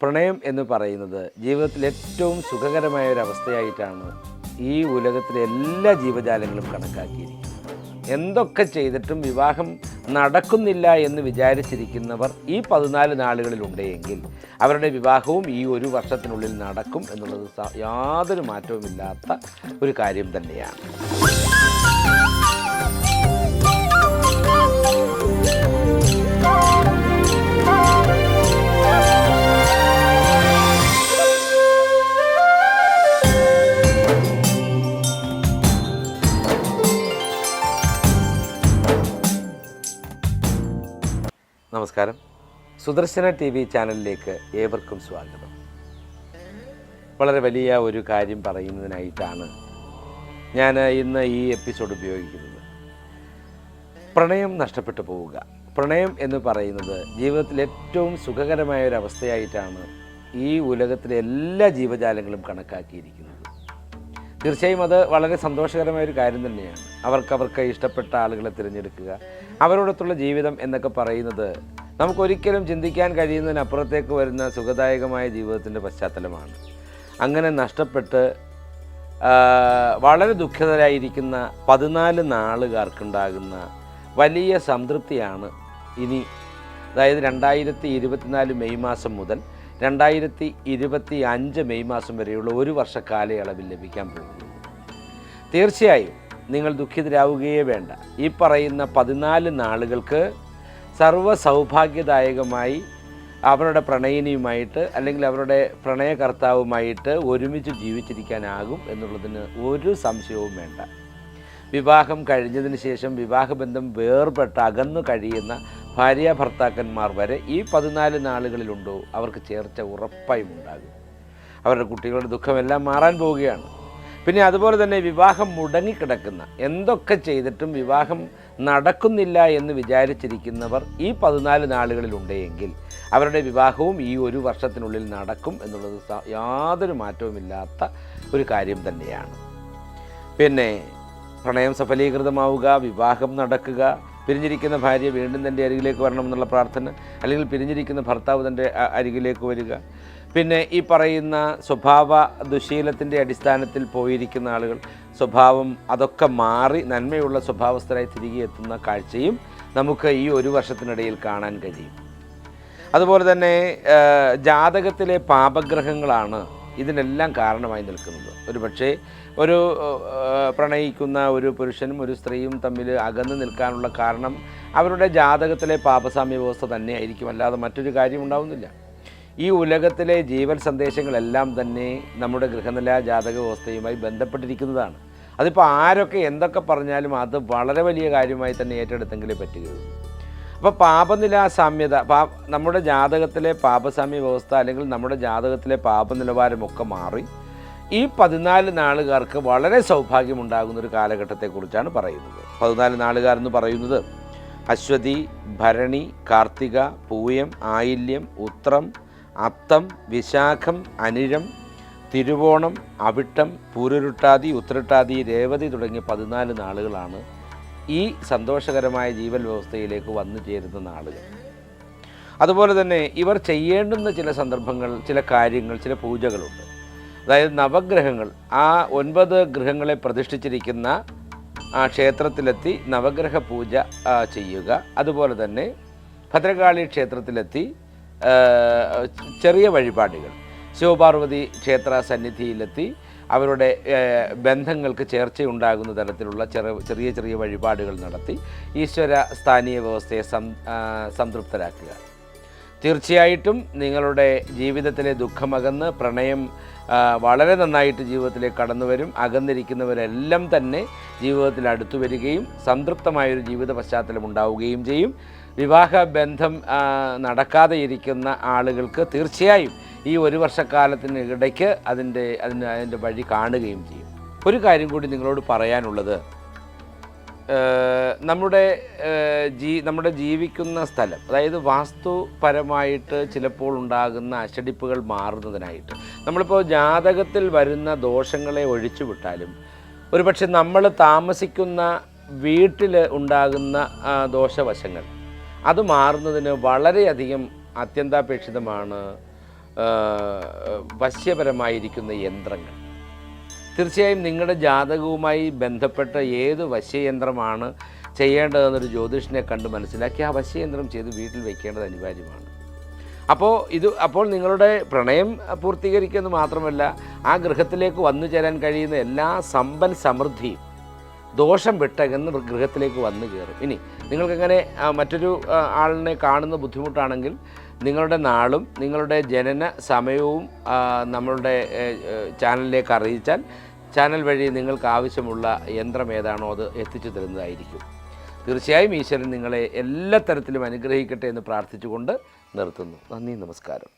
പ്രണയം എന്ന് പറയുന്നത് ജീവിതത്തിൽ ഏറ്റവും സുഖകരമായ ഒരു അവസ്ഥയായിട്ടാണ് ഈ ഉലകത്തിലെ എല്ലാ ജീവജാലങ്ങളും കണക്കാക്കിയിരിക്കുന്നത്. എന്തൊക്കെ ചെയ്തിട്ടും വിവാഹം നടക്കുന്നില്ല എന്ന് വിചാരിച്ചിരിക്കുന്നവർ ഈ പതിനാല് നാളുകളിലുണ്ടെങ്കിൽ അവരുടെ വിവാഹവും ഈ ഒരു വർഷത്തിനുള്ളിൽ നടക്കും എന്നുള്ളത് യാതൊരു മാറ്റവുമില്ലാത്ത ഒരു കാര്യം തന്നെയാണ്. നമസ്കാരം. സുദർശന ടി വി ചാനലിലേക്ക് ഏവർക്കും സ്വാഗതം. വളരെ വലിയ ഒരു കാര്യം പറയുന്നതിനായിട്ടാണ് ഞാൻ ഇന്ന് ഈ എപ്പിസോഡ് ഉപയോഗിക്കുന്നത്. പ്രണയം നഷ്ടപ്പെട്ടു പോവുക. പ്രണയം എന്ന് പറയുന്നത് ജീവിതത്തിലെ ഏറ്റവും സുഖകരമായ ഒരു അവസ്ഥയായിട്ടാണ് ഈ ഉലകത്തിലെ എല്ലാ ജീവജാലങ്ങളും കണക്കാക്കിയിരിക്കുന്നത്. തീർച്ചയായും അത് വളരെ സന്തോഷകരമായ ഒരു കാര്യം തന്നെയാണ്. അവർക്ക് അവർക്ക് ഇഷ്ടപ്പെട്ട ആളുകളെ തിരഞ്ഞെടുക്കുക അവരോടൊത്തുള്ള ജീവിതം എന്നൊക്കെ പറയുന്നത് നമുക്കൊരിക്കലും ചിന്തിക്കാൻ കഴിയുന്നതിനപ്പുറത്തേക്ക് വരുന്ന സുഖദായകമായ ജീവിതത്തിന്റെ പശ്ചാത്തലമാണ്. അങ്ങനെ നഷ്ടപ്പെട്ട് വളരെ ദുഃഖിതരായിരിക്കുന്ന പതിനാല് നാളുകാർക്കുണ്ടാകുന്ന വലിയ സംതൃപ്തിയാണ് ഇനി. അതായത് രണ്ടായിരത്തി ഇരുപത്തിനാല് മെയ് മാസം മുതൽ രണ്ടായിരത്തി ഇരുപത്തി അഞ്ച് മെയ് മാസം വരെയുള്ള ഒരു വർഷ കാലയളവിൽ ലഭിക്കാൻ പോകുന്നത് തീർച്ചയായും നിങ്ങൾ ദുഃഖിതരാവുകയേ വേണ്ട. ഈ പറയുന്ന പതിനാല് നാളുകൾക്ക് സർവ സൗഭാഗ്യദായകമായി അവരുടെ പ്രണയിനിയുമായിട്ട് അല്ലെങ്കിൽ അവരുടെ പ്രണയകർത്താവുമായിട്ട് ഒരുമിച്ച് ജീവിച്ചിരിക്കാനാകും എന്നുള്ളതിന് ഒരു സംശയവും വേണ്ട. വിവാഹം കഴിഞ്ഞതിന് ശേഷം വിവാഹബന്ധം വേർപെട്ട് അകന്നു കഴിയുന്ന ഭാര്യ ഭർത്താക്കന്മാർ വരെ ഈ പതിനാല് നാളുകളിലുണ്ടോ അവർക്ക് ചേർച്ച ഉറപ്പായും ഉണ്ടാകും. അവരുടെ കുട്ടികളുടെ ദുഃഖമെല്ലാം മാറാൻ പോവുകയാണ്. പിന്നെ അതുപോലെ തന്നെ വിവാഹം മുടങ്ങിക്കിടക്കുന്ന എന്തൊക്കെ ചെയ്തിട്ടും വിവാഹം നടക്കുന്നില്ല എന്ന് വിചാരിച്ചിരിക്കുന്നവർ ഈ പതിനാല് നാളുകളിലുണ്ടെങ്കിൽ അവരുടെ വിവാഹവും ഈ ഒരു വർഷത്തിനുള്ളിൽ നടക്കും എന്നുള്ളത് യാതൊരു മാറ്റവുമില്ലാത്ത ഒരു കാര്യം തന്നെയാണ്. പിന്നെ പ്രണയം സഫലീകൃതമാവുക വിവാഹം നടക്കുക പിരിഞ്ഞിരിക്കുന്ന ഭാര്യ വീണ്ടും തന്റെ അരികിലേക്ക് വരണം എന്നുള്ള പ്രാർത്ഥന അല്ലെങ്കിൽ പിരിഞ്ഞിരിക്കുന്ന ഭർത്താവ് തന്റെ അരികിലേക്ക് വരിക പിന്നെ ഈ പറയുന്ന സ്വഭാവ ദുശീലത്തിന്റെ അടിസ്ഥാനത്തിൽ പോയിരിക്കുന്ന ആളുകൾ സ്വഭാവം അതൊക്കെ മാറി നന്മയുള്ള സ്വഭാവസ്ഥരായി തിരികെ എത്തുന്ന കാഴ്ചയും നമുക്ക് ഈ ഒരു വർഷത്തിനിടയിൽ കാണാൻ കഴിയും. അതുപോലെ തന്നെ ജാതകത്തിലെ പാപഗ്രഹങ്ങളാണ് ഇതിനെല്ലാം കാരണമായി നിൽക്കുന്നത്. ഒരു പക്ഷേ ഒരു പ്രണയിക്കുന്ന ഒരു പുരുഷനും ഒരു സ്ത്രീയും തമ്മിൽ അകന്നു നിൽക്കാനുള്ള കാരണം അവരുടെ ജാതകത്തിലെ പാപസാമ്യ വ്യവസ്ഥ തന്നെയായിരിക്കും. അല്ലാതെ മറ്റൊരു കാര്യം ഉണ്ടാവുന്നില്ല ഈ ഉലകത്തിലെ ജീവൻ സന്ദേശങ്ങളെല്ലാം തന്നെ നമ്മുടെ ഗൃഹനില ജാതക വ്യവസ്ഥയുമായി ബന്ധപ്പെട്ടിരിക്കുന്നതാണ്. അതിപ്പോൾ ആരൊക്കെ എന്തൊക്കെ പറഞ്ഞാലും അത് വളരെ വലിയ കാര്യമായി തന്നെ ഏറ്റെടുത്തെങ്കിലേ പറ്റുകയുള്ളൂ. അപ്പോൾ പാപനില സാമ്യത പാ നമ്മുടെ ജാതകത്തിലെ പാപസാമ്യ വ്യവസ്ഥ അല്ലെങ്കിൽ നമ്മുടെ ജാതകത്തിലെ പാപനിലവാരമൊക്കെ മാറി ഈ പതിനാല് നാളുകാർക്ക് വളരെ സൗഭാഗ്യമുണ്ടാകുന്ന ഒരു കാലഘട്ടത്തെക്കുറിച്ചാണ് പറയുന്നത്. പതിനാല് നാളുകാർ എന്ന് പറയുന്നത് അശ്വതി ഭരണി കാർത്തിക പൂയം ആയില്യം ഉത്രം അത്തം വിശാഖം അനിഴം തിരുവോണം അവിട്ടം പൂരുരുട്ടാതി ഉത്തരട്ടാതി രേവതി തുടങ്ങിയ പതിനാല് നാളുകളാണ് ഈ സന്തോഷകരമായ ജീവൻ വ്യവസ്ഥയിലേക്ക് വന്നു ചേരുന്ന നാളുകൾ. അതുപോലെ തന്നെ ഇവർ ചെയ്യേണ്ടുന്ന ചില സന്ദർഭങ്ങൾ ചില കാര്യങ്ങൾ ചില പൂജകളുണ്ട്. അതായത് നവഗ്രഹങ്ങൾ ആ ഒൻപത് ഗ്രഹങ്ങളെ പ്രതിഷ്ഠിച്ചിരിക്കുന്ന ആ ക്ഷേത്രത്തിലെത്തി നവഗ്രഹ പൂജ ചെയ്യുക. അതുപോലെ തന്നെ ഭദ്രകാളി ക്ഷേത്രത്തിലെത്തി ചെറിയ വഴിപാടുകൾ. ശിവപാർവതി ക്ഷേത്ര സന്നിധിയിലെത്തി അവരുടെ ബന്ധങ്ങൾക്ക് ചേർച്ചയുണ്ടാകുന്ന തരത്തിലുള്ള ചെറു ചെറിയ ചെറിയ വഴിപാടുകൾ നടത്തി ഈശ്വര സ്ഥാനീയ വ്യവസ്ഥയെ സംതൃപ്തരാക്കുക. തീർച്ചയായിട്ടും നിങ്ങളുടെ ജീവിതത്തിലെ ദുഃഖമകന്ന് പ്രണയം വളരെ നന്നായിട്ട് ജീവിതത്തിലേക്ക് കടന്നു വരും. അകന്നിരിക്കുന്നവരെല്ലാം തന്നെ ജീവിതത്തിൽ അടുത്തു വരികയും സംതൃപ്തമായൊരു ജീവിത പശ്ചാത്തലം ഉണ്ടാവുകയും ചെയ്യും. വിവാഹ ബന്ധം നടക്കാതെ ഇരിക്കുന്ന ആളുകൾക്ക് തീർച്ചയായും ഈ ഒരു വർഷക്കാലത്തിനിടയ്ക്ക് അതിന്റെ അതിന് അതിന്റെ വഴി കാണുകയും ചെയ്യും. ഒരു കാര്യം കൂടി നിങ്ങളോട് പറയാനുള്ളത്. നമ്മുടെ ജീ നമ്മുടെ ജീവിക്കുന്ന സ്ഥലം അതായത് വാസ്തുപരമായിട്ട് ചിലപ്പോൾ ഉണ്ടാകുന്ന അച്ചടിപ്പുകൾ മാറുന്നതിനായിട്ട്. നമ്മളിപ്പോൾ ജാതകത്തിൽ വരുന്ന ദോഷങ്ങളെ ഒഴിച്ചു വിട്ടാലും ഒരുപക്ഷെ നമ്മൾ താമസിക്കുന്ന വീട്ടിൽ ഉണ്ടാകുന്ന ദോഷവശങ്ങൾ അത് മാറുന്നതിന് വളരെയധികം അത്യന്താപേക്ഷിതമാണ് വശ്യപരമായിരിക്കുന്ന യന്ത്രങ്ങൾ. തീർച്ചയായും നിങ്ങളുടെ ജാതകവുമായി ബന്ധപ്പെട്ട ഏത് വശ്യയന്ത്രമാണ് ചെയ്യേണ്ടതെന്നൊരു ജ്യോതിഷനെ കണ്ട് മനസ്സിലാക്കി ആ വശ്യയന്ത്രം ചെയ്ത് വീട്ടിൽ വയ്ക്കേണ്ടത് അനിവാര്യമാണ്. അപ്പോൾ ഇത് അപ്പോൾ നിങ്ങളുടെ പ്രണയം പൂർത്തീകരിക്കുന്നത് മാത്രമല്ല ആ ഗൃഹത്തിലേക്ക് വന്നു ചേരാൻ കഴിയുന്ന എല്ലാ സമ്പൽ സമൃദ്ധിയും ദോഷം വിട്ടകന്ന് ഗൃഹത്തിലേക്ക് വന്നു കയറും. ഇനി നിങ്ങൾക്കങ്ങനെ മറ്റൊരു ആളിനെ കാണുന്ന ബുദ്ധിമുട്ടാണെങ്കിൽ നിങ്ങളുടെ നാളും നിങ്ങളുടെ ജനന സമയവും നമ്മളുടെ ചാനലിലേക്ക് അറിയിച്ചാൽ ചാനൽ വഴി നിങ്ങൾക്ക് ആവശ്യമുള്ള യന്ത്രം ഏതാണോ അത് എത്തിച്ചു തരുന്നതായിരിക്കും. തീർച്ചയായും ഈശ്വരൻ നിങ്ങളെ എല്ലാ തരത്തിലും അനുഗ്രഹിക്കട്ടെ എന്ന് പ്രാർത്ഥിച്ചുകൊണ്ട് നിർത്തുന്നു. നന്ദി നമസ്കാരം.